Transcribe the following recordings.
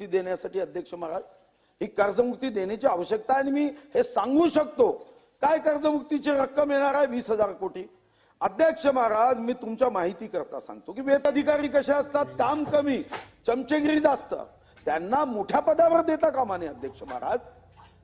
काय कर्जमुक्ती देण्यासाठी अध्यक्ष महाराज ही कर्जमुक्ती देण्याची आवश्यकता आणि मी हे सांगू शकतो. काय कर्जमुक्तीची रक्कम येणार आहे? वीस हजार कोटी. अध्यक्ष महाराज मी तुमच्या माहिती करता सांगतो की वेत अधिकारी कसे असतात? काम कमी चमचेगिरी जास्त. त्यांना मोठ्या पदावर देता कामा नये अध्यक्ष महाराज.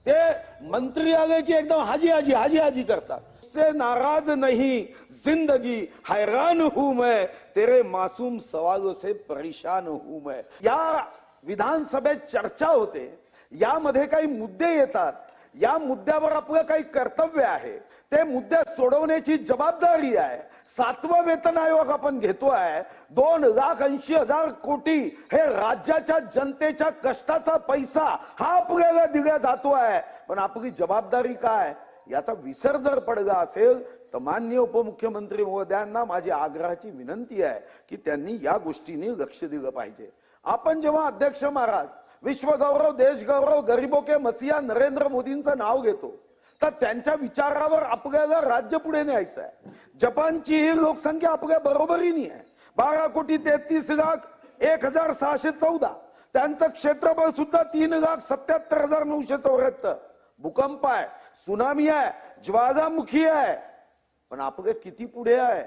ते मंत्री आले की एकदम हाजी हाजी हाजी हाजी करतात. से नाराज नहीं जिंदगी हैरान हूं मैं तेरे मासूम सवालों से परेशान हूं मैं. या विधानसभेत चर्चा होते. यामध्ये काही मुद्दे येतात. या मुद्द्यावर आपलं काही कर्तव्य आहे. ते मुद्दे सोडवण्याची जबाबदारी आहे. सातवं वेतन आयोग आपण घेतो आहे. दोन लाख ऐंशी हजार कोटी हे राज्याच्या जनतेच्या कष्टाचा पैसा हा आपल्याला दिला जातो आहे. पण आपली जबाबदारी काय? याचा विसर जर पडला असेल तर मान्य उपमुख्यमंत्री महोदयांना माझी आग्रहाची विनंती आहे की त्यांनी या गोष्टीने लक्ष दिलं पाहिजे. आपण जेव्हा अध्यक्ष महाराज विश्वगौरव देशगौरव गरीबो के मसिया नरेंद्र मोदींचं नाव घेतो तर त्यांच्या विचारावर आपल्याला राज्य पुढे न्यायचं आहे जपानची ही लोकसंख्या आपल्या बरोबरीने आहे. बारा कोटी तेहतीस लाख एक हजार सहाशे चौदा. त्यांचं क्षेत्रफळ सुद्धा तीन लाख सत्याहत्तर हजार नऊशे चौऱ्याहत्तर. भूकंप आहे सुनामी आहे ज्वालामुखी आहे. पण आपलं किती पुढे आहे?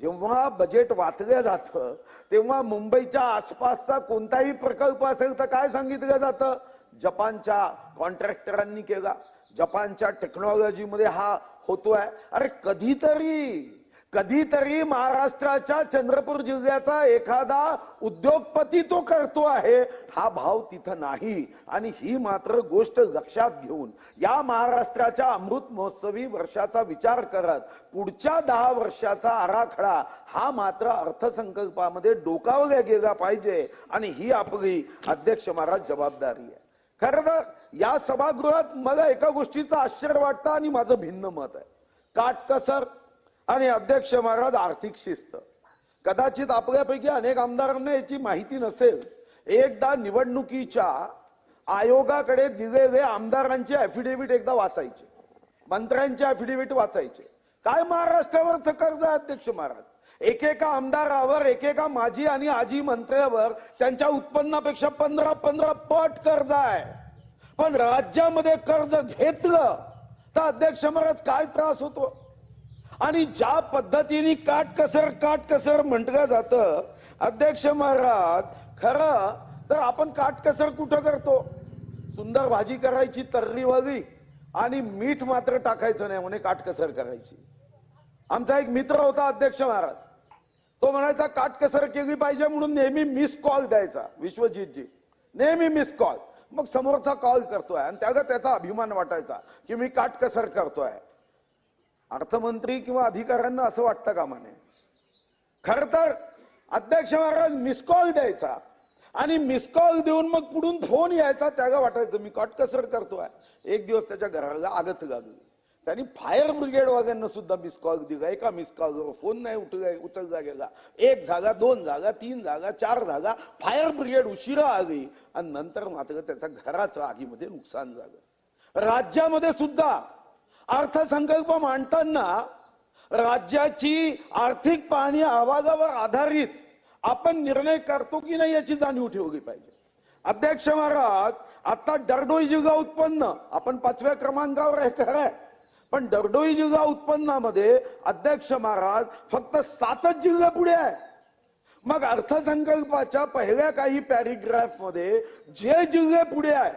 जेव्हा बजेट वाचलं जातं तेव्हा मुंबईच्या आसपासचा कोणताही प्रकल्प असेल तर काय सांगितलं जातं? जपानच्या कॉन्ट्रॅक्टरांनी केला. जपानच्या टेक्नॉलॉजीमध्ये हा होतोय. अरे कधीतरी कधीतरी महाराष्ट्राच्या चंद्रपूर जिल्ह्याचा एखादा उद्योगपती तो करतो आहे. हा भाव तिथं नाही. आणि ही मात्र गोष्ट लक्षात घेऊन या महाराष्ट्राच्या अमृत महोत्सवी वर्षाचा विचार करत पुढच्या दहा वर्षाचा आराखडा हा मात्र अर्थसंकल्पामध्ये डोकावला गेला पाहिजे. आणि ही आपली अध्यक्ष महाराज जबाबदारी आहे. खरं तर या सभागृहात मला एका गोष्टीचं आश्चर्य वाटतं आणि माझं भिन्न मत आहे. काटकसर आणि अध्यक्ष महाराज आर्थिक शिस्त. कदाचित आपल्यापैकी अनेक आमदारांना याची माहिती नसेल. एकदा निवडणुकीच्या आयोगाकडे दिलेले आमदारांचे अफिडेव्हिट एकदा वाचायचे. मंत्र्यांचे अफिडेव्हिट वाचायचे. काय महाराष्ट्रावरच कर्ज आहे अध्यक्ष महाराज? एकेका आमदारावर एकेका माजी आणि आजी मंत्र्यावर त्यांच्या उत्पन्नापेक्षा पंधरा पंधरा पट कर्ज आहे. पण राज्यामध्ये कर्ज घेतलं तर अध्यक्ष महाराज काय त्रास होतो? आणि ज्या पद्धतीने काटकसर काटकसर म्हटलं जातं अध्यक्ष महाराज खरं तर आपण काटकसर कुठं करतो? सुंदर भाजी करायची तर्री वगळी आणि मीठ मात्र टाकायचं नाही म्हणे काटकसर करायची. आमचा एक मित्र होता अध्यक्ष महाराज. तो म्हणायचा काटकसर केली पाहिजे म्हणून नेहमी मिस कॉल द्यायचा. विश्वजितजी नेहमी मिस कॉल मग समोरचा कॉल करतोय आणि त्याला त्याचा अभिमान वाटायचा की मी काटकसर करतोय. अर्थमंत्री किंवा अधिकाऱ्यांना असं वाटतं कामा नये खर तर अध्यक्ष महाराज मिस कॉल द्यायचा. आणि मिस कॉल देऊन मग पुढून फोन यायचा त्याला वाटायचं मी कटकसर करतोय. एक दिवस त्याच्या घराला आगच लागली. त्यांनी फायर ब्रिगेड वाल्यांना सुद्धा मिस कॉल दिला. एका मिस कॉलवर फोन नाही उठला उचलला गेला. एक जागा दोन जागा तीन जागा चार जागा फायर ब्रिगेड उशिरा आली. आणि नंतर मात्र त्याचा घराचं आगीमध्ये नुकसान झालं. राज्यामध्ये सुद्धा अर्थसंकल्प मांडताना राज्याची आर्थिक पाहणी आवाजावर आधारित आपण निर्णय करतो की नाही याची जाणीव ठेवली पाहिजे. अध्यक्ष महाराज आता डरडोई जिल्हा उत्पन्न आपण पाचव्या क्रमांकावर आहे खरंय. पण डरडोई जिल्हा उत्पन्नामध्ये अध्यक्ष महाराज फक्त सातच जिल्हे पुढे आहे. मग अर्थसंकल्पाच्या पहिल्या काही पॅरिग्राफमध्ये जे जिल्हे पुढे आहे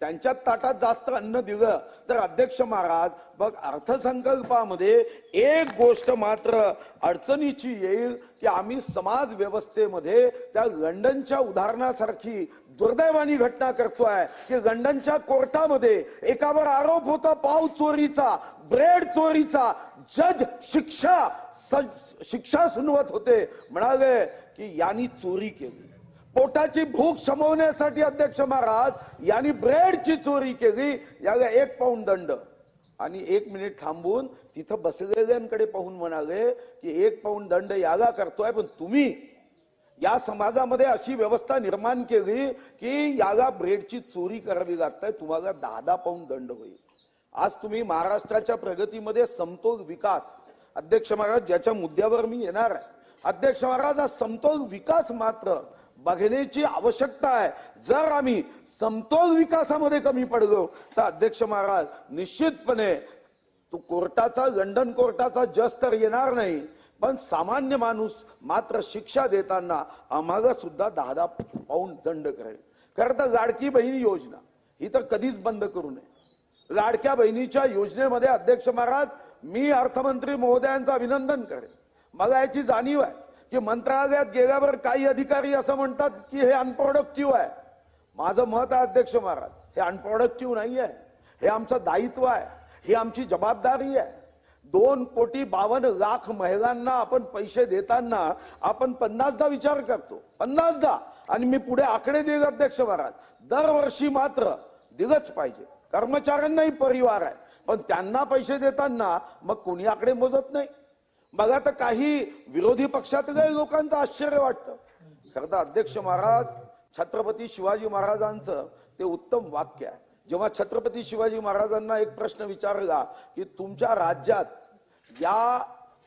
त्यांच्या ताटात जास्त अन्न दिलं तर अध्यक्ष महाराज बघ अर्थसंकल्पामध्ये एक गोष्ट मात्र अडचणीची येईल की आम्ही समाज व्यवस्थेमध्ये त्या लंडनच्या उदाहरणासारखी दुर्दैवानी घटना करतोय की लंडनच्या कोर्टामध्ये एकावर आरोप होता पाव चोरीचा ब्रेड चोरीचा जज शिक्षा स- शिक्षा सुनवत होते. म्हणाले की यांनी चोरी केली. पोटाची भूक शमवण्यासाठी अध्यक्ष महाराज यांनी ब्रेडची चोरी केली याला एक पाऊंड दंड. आणि एक मिनिट थांबून तिथं बसलेल्यांकडे पाहून म्हणाले की एक पाऊंड दंड याला करतोय पण तुम्ही या समाजामध्ये अशी व्यवस्था निर्माण केली की याला ब्रेडची चोरी करावी लागताय तुम्हाला दहा दहा पाऊंड दंड होईल. आज तुम्ही महाराष्ट्राच्या प्रगतीमध्ये समतोल विकास अध्यक्ष महाराज ज्याच्या मुद्द्यावर मी येणार आहे. अध्यक्ष महाराज हा समतोल विकास मात्र बघण्याची आवश्यकता आहे. जर आम्ही समतोल विकासामध्ये कमी पडलो तर अध्यक्ष महाराज निश्चितपणे तो कोर्टाचा लंडन कोर्टाचा जज तर येणार नाही पण सामान्य माणूस मात्र शिक्षा देताना आम्हाला सुद्धा दहा दहा पाऊंड दंड करेल. खरं तर लाडकी बहीण योजना ही तर कधीच बंद करू नये. लाडक्या बहिणीच्या योजनेमध्ये अध्यक्ष महाराज मी अर्थमंत्री महोदयांचं अभिनंदन करेन. मला याची जाणीव आहे. की मंत्रालयात गेल्यावर काही अधिकारी असं म्हणतात की हे अनप्रोडक्टिव्ह आहे. माझं मत आहे अध्यक्ष महाराज हे अनप्रोडक्टिव्ह नाही आहे हे आमचं दायित्व आहे. ही आमची जबाबदारी आहे. दोन कोटी बावन्न लाख महिलांना आपण पैसे देताना आपण पन्नासदा विचार करतो. पन्नासदा. आणि मी पुढे आकडे देईल अध्यक्ष महाराज. दरवर्षी मात्र दिलंच पाहिजे. कर्मचाऱ्यांनाही परिवार आहे. पण त्यांना पैसे देताना मग कोणी आकडे मोजत नाही. बघा तर काही विरोधी पक्षात काही लोकांचं आश्चर्य वाटतं. खरं तर अध्यक्ष महाराज छत्रपती शिवाजी महाराजांचं ते उत्तम वाक्य आहे. जेव्हा छत्रपती शिवाजी महाराजांना एक प्रश्न विचारला की तुमच्या राज्यात या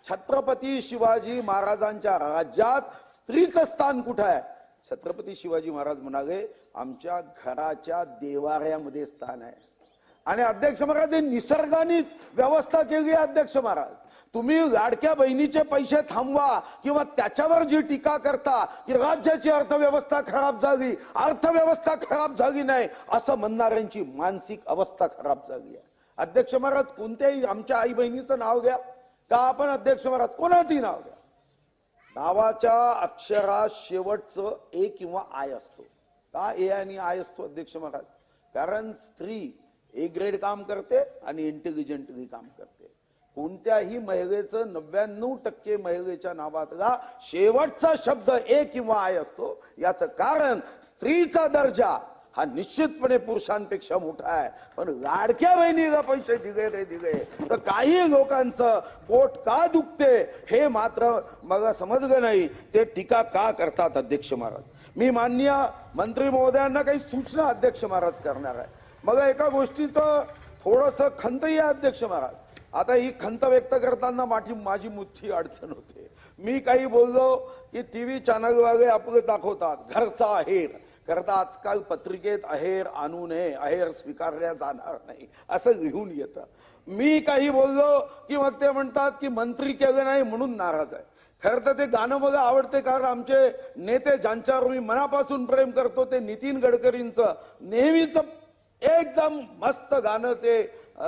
छत्रपती शिवाजी महाराजांच्या राज्यात स्त्रीचं स्थान कुठं आहे? छत्रपती शिवाजी महाराज म्हणाले आमच्या घराच्या देवाऱ्यामध्ये स्थान आहे. आणि अध्यक्ष महाराज हे निसर्गानेच व्यवस्था केली आहे अध्यक्ष महाराज. तुम्ही लाडक्या बहिणीचे पैसे थांबवा किंवा त्याच्यावर जी टीका करता की राज्याची अर्थव्यवस्था खराब झाली अर्थव्यवस्था खराब झाली नाही असं म्हणणाऱ्यांची मानसिक अवस्था खराब झाली आहे. अध्यक्ष महाराज कोणत्याही आमच्या आई बहिणीचं नाव घ्या. का आपण अध्यक्ष महाराज? कोणाचंही नाव घ्या. नावाच्या अक्षरात शेवटचं ए किंवा आय असतो. का ए आणि आय असतो अध्यक्ष महाराज? कारण स्त्री ए ग्रेड काम करते आणि इंटेलिजंटली काम करते. कोणत्याही महिलेचं नव्याण्णव टक्के महिलेच्या नावातला शेवटचा शब्द ए किंवा आय असतो. याचं कारण स्त्रीचा दर्जा हा निश्चितपणे पुरुषांपेक्षा मोठा आहे. पण लाडक्या बहिणीला पैसे दिले रे दिले. तर काही लोकांचं पोट का दुखते हे मात्र मला समजलं नाही. ते टीका का करतात अध्यक्ष महाराज? मी मान्य मंत्री महोदयांना काही सूचना अध्यक्ष महाराज करणार आहे. मग एका गोष्टीचं थोडस खंतही आहे अध्यक्ष महाराज. आता ही खंत व्यक्त करताना माझी माझी मोठी अडचण होते. मी काही बोललो की टीव्ही चॅनल वाले आपलं दाखवतात. घरचा आहेर. करता आजकाल पत्रिकेत अहेर आणू नये अहेर स्वीकारल्या जाणार नाही. असं लिहून येतं. मी काही बोललो की मग ते म्हणतात की मंत्री केलं नाही म्हणून नाराज आहे. खरं तर ते गाणं मला आवडते कारण आमचे नेते ज्यांच्यावर मी मनापासून प्रेम करतो ते नितीन गडकरींचं नेहमीचं एकदम मस्त गाणं ते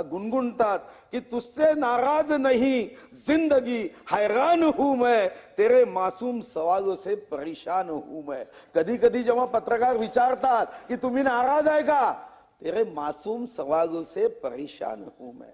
गुणगुणतात की तुझसे नाराज नहीं जिंदगी हैरान हूं मैं तेरे मासूम सवालों से परेशान हूं मैं. कधी कधी जेव्हा पत्रकार विचारतात की तुम्ही नाराज आहे का? तेरे मासूम सवालों से परेशान हूं मैं.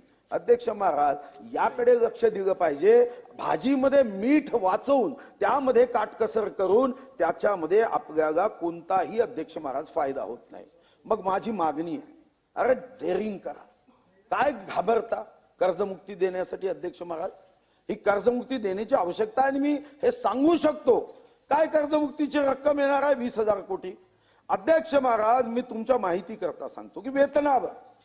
अध्यक्ष महाराज याकडे लक्ष दिलं पाहिजे. भाजीमध्ये मीठ वाचवून त्यामध्ये काटकसर करून त्याच्यामध्ये आपल्याला कोणताही अध्यक्ष महाराज फायदा होत नाही. मग माझी मागणी आहे अरे डेअरिंग करा. काय घाबरता? कर्जमुक्ती देण्यासाठी अध्यक्ष महाराज? ही कर्जमुक्ती देण्याची आवश्यकता आहे आणि मी हे सांगू शकतो. काय कर्जमुक्तीची रक्कम येणार आहे? वीस हजार कोटी. अध्यक्ष महाराज मी तुमच्या माहिती करता सांगतो की वेतनावर.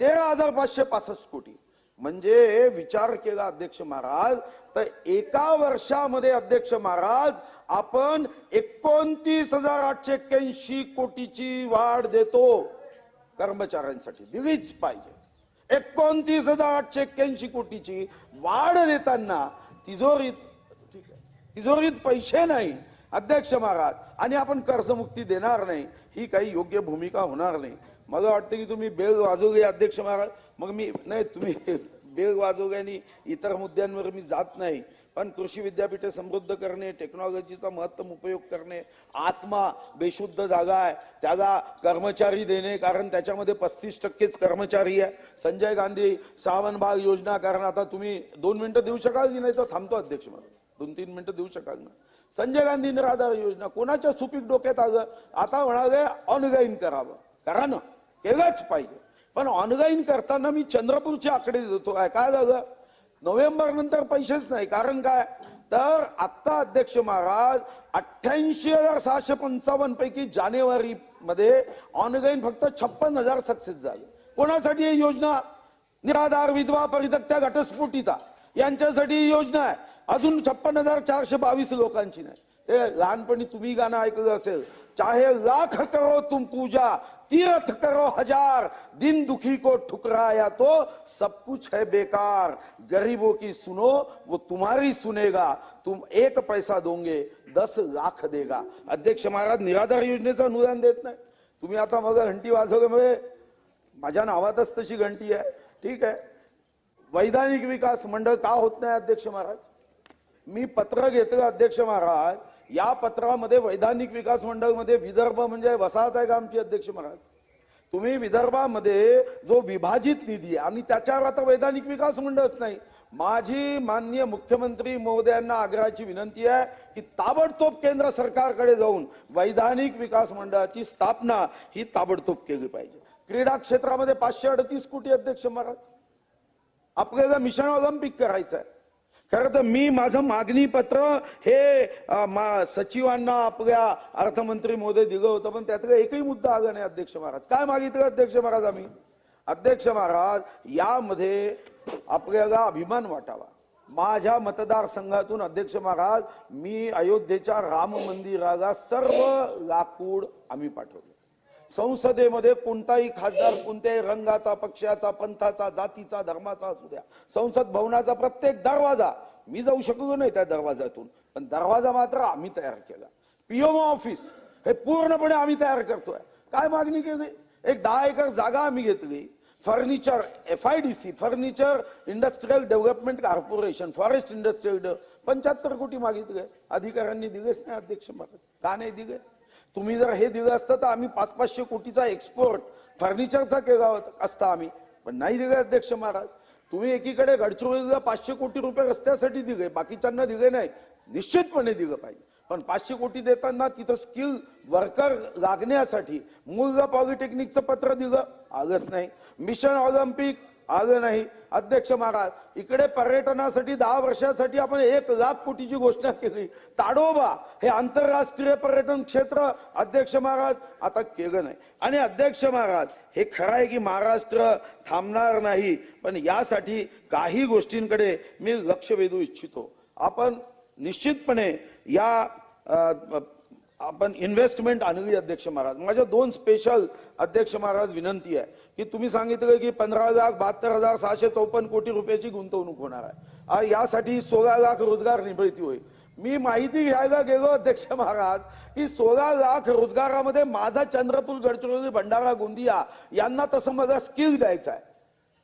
तेरा हजार पाचशे पासष्ट कोटी. म्हणजे विचार केला अध्यक्ष महाराज तर एका वर्षामध्ये अध्यक्ष महाराज आपण एकोणतीस हजार आठशे एक्क्याऐंशी कोटीची वाढ देतो. कर्मचाऱ्यांसाठी दिलीच पाहिजे. एकोणतीस हजार आठशे एक्क्याऐंशी कोटीची वाढ देताना तिजोरीत तिजोरीत पैसे नाही अध्यक्ष महाराज. आणि आपण कर्जमुक्ती देणार नाही ही काही योग्य भूमिका होणार नाही. मला वाटतं की तुम्ही बेल वाजवले अध्यक्ष महाराज. मग मी नाही तुम्ही बेल वाजवले आणि इतर मुद्द्यांवर मी जात नाही. पण कृषी विद्यापीठे समृद्ध करणे टेक्नॉलॉजीचा महत्तम उपयोग करणे आत्मा बेशुद्ध जागा आहे. त्याला कर्मचारी देणे कारण त्याच्यामध्ये पस्तीस टक्केच कर्मचारी आहे. संजय गांधी सावन भाग योजना कारण आता तुम्ही दोन मिनिटं देऊ शकाल की नाही? तर थांबतो अध्यक्ष महाराज. दोन तीन मिनिटं देऊ शकाल ना? संजय गांधी निराधार योजना कोणाच्या सुपीक डोक्यात आलं? आता म्हणाले ऑनलाईन करावं. करा ना. केलंच पाहिजे. पण ऑनलाईन करताना मी चंद्रपूरचे आकडे देतो. काय काय झालं नोव्हेंबर नंतर पैसेच नाही. कारण काय? तर आत्ता अध्यक्ष महाराज अठ्ठ्याऐंशी हजार सहाशे पंचावन्न पैकी जानेवारी मध्ये ऑनलाईन फक्त छप्पन हजार सक्सेस झाले. कोणासाठी ही योजना? निराधार विधवा परितक्त्या घटस्फोटिता. यांच्यासाठी ही योजना आहे. अजून छप्पन हजार चारशे बावीस लोकांची नाही. हे लहानपणी तुम्ही गाणं ऐकलं असेल. चाहे लाख करो तुम पूजा तीर्थ करो हजार दिन दुखी को ठुकराया तो सब कुछ है बेकार. गरीबों की सुनो वो तुम्हारी सुनेगा. तुम एक पैसा दोगे दस लाख देगा. अध्यक्ष महाराज निराधार योजनेचं अनुदान देत नाही. तुम्ही आता मग घंटी वाजवल्यामुळे माझ्या नावातच तशी घंटी आहे. ठीक आहे. वैधानिक विकास मंडळ का होत नाही अध्यक्ष महाराज? मी पत्र घेतलं अध्यक्ष महाराज. या पत्रामध्ये वैधानिक विकास मंडळमध्ये विदर्भ म्हणजे वसाहत आहे का आमचे अध्यक्ष महाराज? तुम्ही विदर्भामध्ये जो विभाजित निधी आहे आणि त्याच्यावर आता वैधानिक विकास मंडळच नाही. माझी माननीय मुख्यमंत्री महोदयांना आग्रहाची विनंती आहे की ताबडतोब केंद्र सरकारकडे जाऊन वैधानिक विकास मंडळाची स्थापना ही ताबडतोब केली पाहिजे. क्रीडा क्षेत्रामध्ये पाचशे अडतीस कोटी अध्यक्ष महाराज. आपल्याला मिशन ऑलिम्पिक करायचं आहे खरं तर मी माझं मागणी पत्र हे मा- सचिवांना आपल्या अर्थमंत्री मोदी दिलं होतं पण त्यातलं एकही मुद्दा आला नाही अध्यक्ष महाराज. काय मागितलं अध्यक्ष महाराज आम्ही? अध्यक्ष महाराज यामध्ये आपल्याला अभिमान वाटावा. माझ्या मतदारसंघातून अध्यक्ष महाराज मी अयोध्येच्या राम मंदिराला सर्व लाकूड आम्ही पाठवलं. संसदेमध्ये कोणताही खासदार कोणत्याही रंगाचा पक्षाचा पंथाचा जातीचा धर्माचा असू द्या. संसद भवनाचा प्रत्येक दरवाजा मी जाऊ शकलो नाही त्या दरवाजातून पण दरवाजा मात्र आम्ही तयार केला. पीएमओ ऑफिस हे पूर्णपणे आम्ही तयार करतोय. काय मागणी केली? एक दहा एकर जागा आम्ही घेतली. Furniture F I D C furniture industrial development corporation forest industrial पंच्याहत्तर कोटी मागितले. अधिकाऱ्यांनी दिलेच नाही अध्यक्ष महाराज का नाही दिले? तुम्ही जर हे दिलं असतं तर आम्ही पाच पाचशे कोटीचा एक्सपोर्ट फर्निचरचा केला होता असता आम्ही. पण नाही दिले अध्यक्ष महाराज. तुम्ही एकीकडे गडचिरोलीला पाचशे कोटी रुपये रस्त्यासाठी दिले बाकीच्यांना दिले नाही. निश्चितपणे दिलं पाहिजे. पण पाचशे कोटी देताना तिथं स्किल वर्कर लागण्यासाठी मुलगा पॉलिटेक्निकचं पत्र दिलं आलंच नाही. मिशन ऑलिम्पिक आलं नाही. अध्यक्ष महाराज इकडे पर्यटनासाठी दहा वर्षासाठी आपण एक लाख कोटीची घोषणा केली. ताडोबा हे आंतरराष्ट्रीय पर्यटन क्षेत्र. अध्यक्ष महाराज आता केलं नाही. आणि अध्यक्ष महाराज हे खरं आहे की महाराष्ट्र थांबणार नाही. पण यासाठी काही गोष्टींकडे मी लक्ष वेधू इच्छितो. आपण निश्चितपणे या आपण इन्व्हेस्टमेंट आणली अध्यक्ष महाराज. माझ्या दोन स्पेशल अध्यक्ष महाराज विनंती आहे की तुम्ही सांगितलं की पंधरा लाख बहात्तर हजार सहाशे चौपन्न कोटी रुपयाची गुंतवणूक होणार आहे. यासाठी सोळा लाख रोजगार निर्मिती होईल. मी माहिती घ्यायला गेलो अध्यक्ष महाराज की सोळा लाख रोजगारामध्ये माझा चंद्रपूर गडचिरोली भंडारा गोंदिया यांना तसं मला स्किल द्यायचं आहे.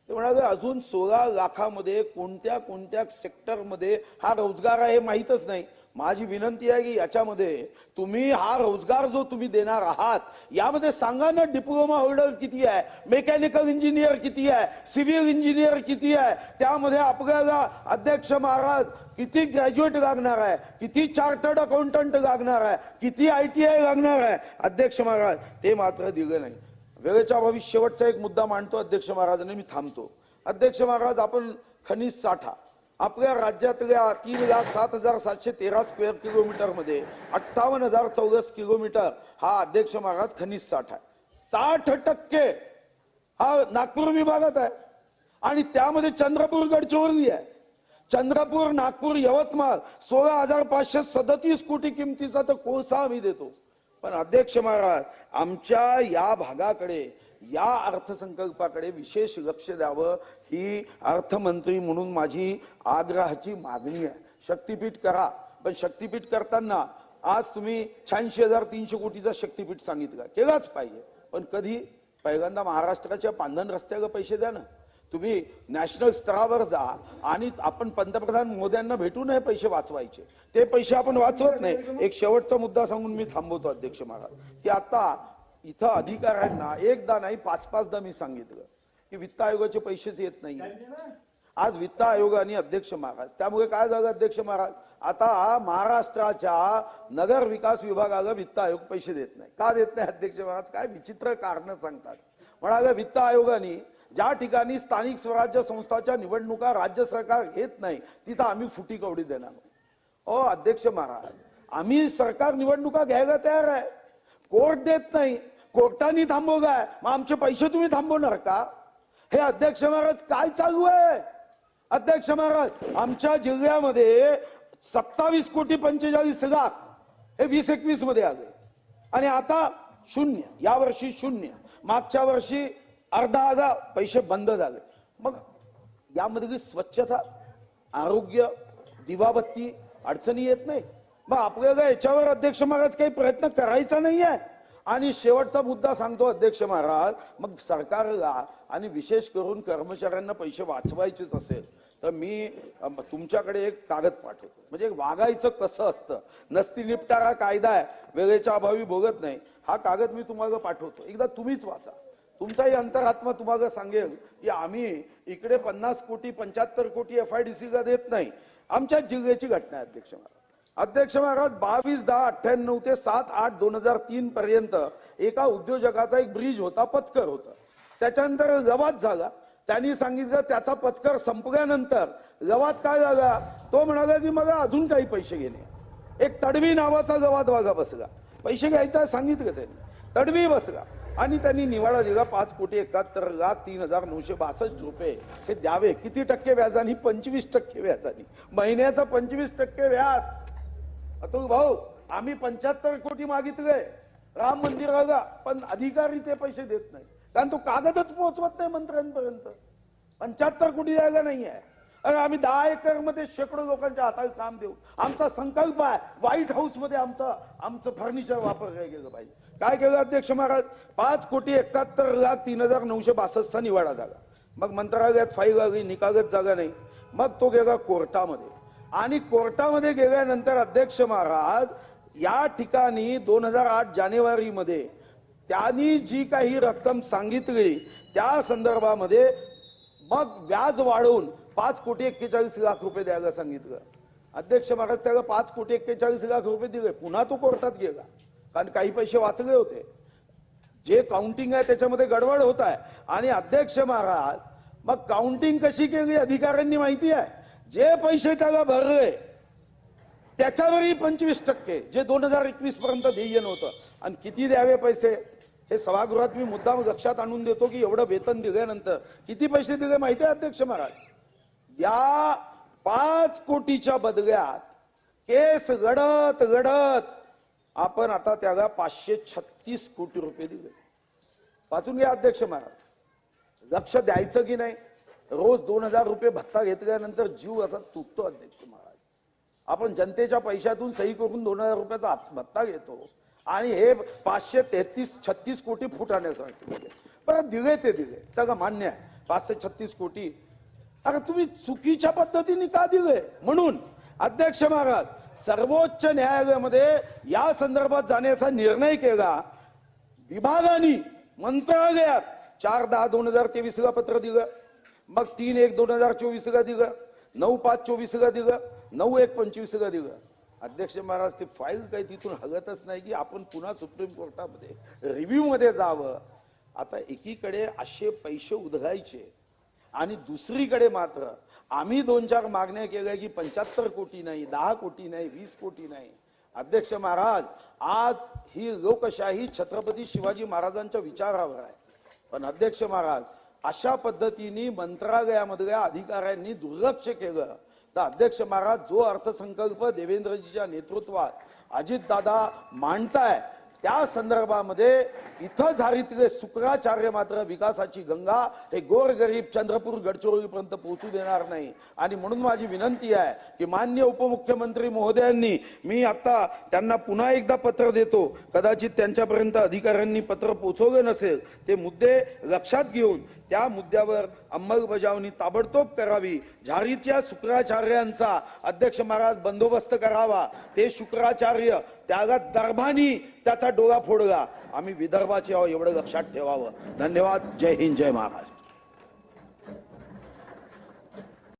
ते म्हणाले अजून सोळा लाखामध्ये कोणत्या कोणत्या सेक्टरमध्ये हा रोजगार आहे हे माहीतच नाही. माझी विनंती आहे की याच्यामध्ये तुम्ही हा रोजगार जो तुम्ही देणार आहात यामध्ये सांगा ना डिप्लोमा होल्डर किती आहे मेकॅनिकल इंजिनियर किती आहे सिव्हिल इंजिनियर किती आहे त्यामध्ये आपल्याला अध्यक्ष महाराज किती ग्रॅज्युएट लागणार आहे किती चार्टर्ड अकाउंटंट लागणार आहे किती आय टी आय लागणार आहे. अध्यक्ष महाराज ते मात्र दिलं नाही. वेळेच्या अभावी शेवटचा एक मुद्दा मांडतो अध्यक्ष महाराजांनी मी थांबतो. अध्यक्ष महाराज आपण खनिज साठा आपल्या राज्यातल्या तीन लाख सात हजार सातशे तेरा स्क्वेअर किलोमीटरमध्ये अठ्ठावन्न हजार चौरस किलोमीटर हा अध्यक्ष महाराज खनिज साठा आहे. साठ टक्के हा नागपूर विभागात आहे. आणि त्यामध्ये चंद्रपूर गडचिरोली आहे. चंद्रपूर नागपूर यवतमाळ सोळा हजार पाचशे सदतीस कोटी किमतीचा तर कोळसा आम्ही देतो. पण अध्यक्ष महाराज आमच्या या भागाकडे या अर्थसंकल्पाकडे विशेष लक्ष द्यावं ही अर्थमंत्री म्हणून माझी आग्रहाची मागणी आहे. शक्तीपीठ करा पण शक्तीपीठ करताना आज तुम्ही शहाऐंशी हजार तीनशे कोटीचा शक्तीपीठ सांगितलं. केलाच पाहिजे. पण कधी? पहिल्यांदा महाराष्ट्राच्या पांधन रस्त्याला पैसे द्या ना. तुम्ही नॅशनल स्तरावर जा आणि आपण पंतप्रधान मोद्यांना भेटून हे पैसे वाचवायचे. ते पैसे आपण वाचवत नाही. एक शेवटचा मुद्दा सांगून मी थांबवतो अध्यक्ष महाराज की आता इथं अधिकाऱ्यांना एकदा नाही पाच पाचदा मी सांगितलं की वित्त आयोगाचे पैसेच येत नाही आज वित्त आयोग आणि अध्यक्ष महाराज. त्यामुळे काय झालं अध्यक्ष महाराज? आता महाराष्ट्राच्या नगर विकास विभागाला वित्त आयोग पैसे देत नाही. का देत नाही अध्यक्ष महाराज? काय विचित्र कारण सांगतात. म्हणाले वित्त आयोगाने ज्या ठिकाणी स्थानिक स्वराज्य संस्थाच्या निवडणुका राज्य सरकार घेत नाही तिथं आम्ही फुटी कवडी देणार नाही. ओ अध्यक्ष महाराज आम्ही सरकार निवडणुका घ्यायला तयार आहे. कोर्ट देत नाही. कोर्टाने थांबवलाय. मग आमचे पैसे तुम्ही थांबवणार का? हे अध्यक्ष महाराज काय चालू आहे? अध्यक्ष महाराज आमच्या जिल्ह्यामध्ये सत्तावीस कोटी पंचेचाळीस लाख हे वीस एकवीसमध्ये आले. आणि आता शून्य या वर्षी शून्य. मागच्या वर्षी अर्धा आगा पैसे बंद झाले. मग यामध्ये स्वच्छता आरोग्य दिवाबत्ती अडचणी येत नाही. मग आपल्याला याच्यावर अध्यक्ष महाराज काही प्रयत्न करायचा नाही आहे आणि शेवटचा मुद्दा सांगतो अध्यक्ष महाराज मग सरकारला आणि विशेष करून कर्मचाऱ्यांना पैसे वाचवायचेच असेल तर मी तुमच्याकडे एक कागद पाठवतो. म्हणजे वागायचं कसं असतं? नसती निपटारा कायदा आहे वेळेच्या अभावी भोगत नाही. हा कागद मी तुम्हाला पाठवतो. एकदा तुम्हीच वाचा. तुमचाही अंतरात्मा तुम्हाला सांगेल की आम्ही इकडे पन्नास कोटी पंच्याहत्तर कोटी एफ आय डी सीला देत नाही. आमच्या जिल्ह्याची घटना आहे अध्यक्ष महाराज. अध्यक्ष महाराज बावीस दहा अठ्ठ्याण्णव ते सात आठ दोन हजार तीन पर्यंत एका उद्योजकाचा एक ब्रिज होता पत्कर होता. त्याच्यानंतर गवात झाला. त्यांनी सांगितलं त्याचा पत्कर संपल्यानंतर गवात काय झाला? तो म्हणाला की मला अजून काही पैसे घेणे. एक तडवी नावाचा गवात वागा बसला. पैसे घ्यायचा सांगितलं त्यांनी. तडवी बसला. आणि त्यांनी निवाडा दिला पाच कोटी एकाहत्तर लाख तीन हजार नऊशे बासष्ट रुपये. हे द्यावे. किती टक्के व्याजाने? पंचवीस टक्के व्याजाने. महिन्याचा पंचवीस टक्के व्याज. अतुल भाऊ आम्ही पंच्याहत्तर कोटी मागितले राम मंदिराला पण अधिकारी ते पैसे देत नाही कारण तो कागदच पोहोचवत नाही मंत्र्यांपर्यंत. पंच्याहत्तर कोटी द्यायला नाही आहे अरे आम्ही दहा एकरमध्ये शेकडो लोकांच्या हाताला काम देऊ. आमचा संकल्प आहे व्हाईट हाऊसमध्ये आमचं आमचं फर्निचर वापरलं गेलं पाहिजे. काय केलं अध्यक्ष महाराज? पाच कोटी एकाहत्तर लाख तीन हजार नऊशे बासष्टचा निवाडा झाला. मग मंत्रालयात फाईल लागली निकालच जागा नाही. मग तो गेला कोर्टामध्ये. आणि कोर्टामध्ये गेल्यानंतर अध्यक्ष महाराज या ठिकाणी दोन हजार आठ जानेवारीमध्ये त्यांनी जी काही रक्कम सांगितली त्या संदर्भामध्ये मग व्याज वाढवून पाच कोटी एक्केचाळीस लाख रुपये द्यायला सांगितलं. अध्यक्ष महाराज त्याला पाच कोटी एक्केचाळीस लाख रुपये दिले. पुन्हा तो कोर्टात गेला. कारण काही पैसे वाचले होते. जे काउंटिंग आहे त्याच्यामध्ये गडबड होत आहे. आणि अध्यक्ष महाराज मग काउंटिंग कशी केली अधिकाऱ्यांनी माहिती आहे? जे पैसे त्याला भरले त्याच्यावरही पंचवीस टक्के जे दोन हजार एकवीस पर्यंत ध्येय नव्हतं. आणि किती द्यावे पैसे? हे सभागृहात मी मुद्दाम लक्षात आणून देतो की एवढं वेतन दिल्यानंतर किती पैसे दिले माहिती आहे अध्यक्ष महाराज? या पाच कोटीच्या बदल्यात केस घडत घडत आपण आता त्याला पाचशे छत्तीस कोटी रुपये दिले. वाचून घ्या अध्यक्ष महाराज. लक्ष द्यायचं की नाही? रोज दोन हजार रुपये भत्ता घेतल्यानंतर जीव असा तुटतो अध्यक्ष महाराज. आपण जनतेच्या पैशातून सही करून दोन हजार रुपयाचा भत्ता घेतो आणि हे पाचशे तेहतीस छत्तीस कोटी फुटाण्यासाठी दिले. बरं दिले ते दिले सगळं मान्य आहे. पाचशे छत्तीस कोटी. अरे तुम्ही चुकीच्या पद्धतीने का दिले म्हणून अध्यक्ष महाराज सर्वोच्च न्यायालयामध्ये या संदर्भात जाण्याचा निर्णय केला. विभागाने मंत्रालयात चार दहा दोन हजार तेवीसला पत्र दिलं. मग तीन एक दोन हजार चोवीस का दिघ नऊ पाच चोवीस का दिघ नऊ एक पंचवीस का दिलं अध्यक्ष महाराज ते फाईल काही तिथून हगतच नाही की आपण पुन्हा सुप्रीम कोर्टामध्ये रिव्ह्यूमध्ये जावं. आता एकीकडे असे पैसे उधळायचे आणि दुसरीकडे मात्र आम्ही दोन चार मागण्या केल्या की पंच्याहत्तर कोटी नाही दहा कोटी नाही वीस कोटी नाही. अध्यक्ष महाराज आज ही लोकशाही छत्रपती शिवाजी महाराजांच्या विचारावर आहे. पण अध्यक्ष महाराज अशा पद्धतीने मंत्रालयामधल्या अधिकाऱ्यांनी दुर्लक्ष केलं. तर अध्यक्ष महाराज जो अर्थसंकल्प देवेंद्रजीच्या नेतृत्वात अजितदादा मांडताय त्या संदर्भामध्ये इथं झारीतले शुक्राचार्य मात्र विकासाची गंगा हे गोरगरीब चंद्रपूर गडचिरोलीपर्यंत पोहोचू देणार नाही. आणि म्हणून माझी विनंती आहे की मान्य उपमुख्यमंत्री महोदयांनी मी आता त्यांना पुन्हा एकदा पत्र देतो. कदाचित त्यांच्यापर्यंत अधिकाऱ्यांनी पत्र पोचवलं नसेल ते मुद्दे लक्षात घेऊन त्या मुद्द्यावर अंमलबजावणी ताबडतोब करावी. झारीच्या शुक्राचार्यांचा अध्यक्ष महाराज बंदोबस्त करावा. ते शुक्राचार्य त्याला दर्भानी त्याचा डोळा फोडगा आम्ही विदर्भाचे आहो एवढं लक्षात ठेवावं. धन्यवाद. जय हिंद जय महाराज.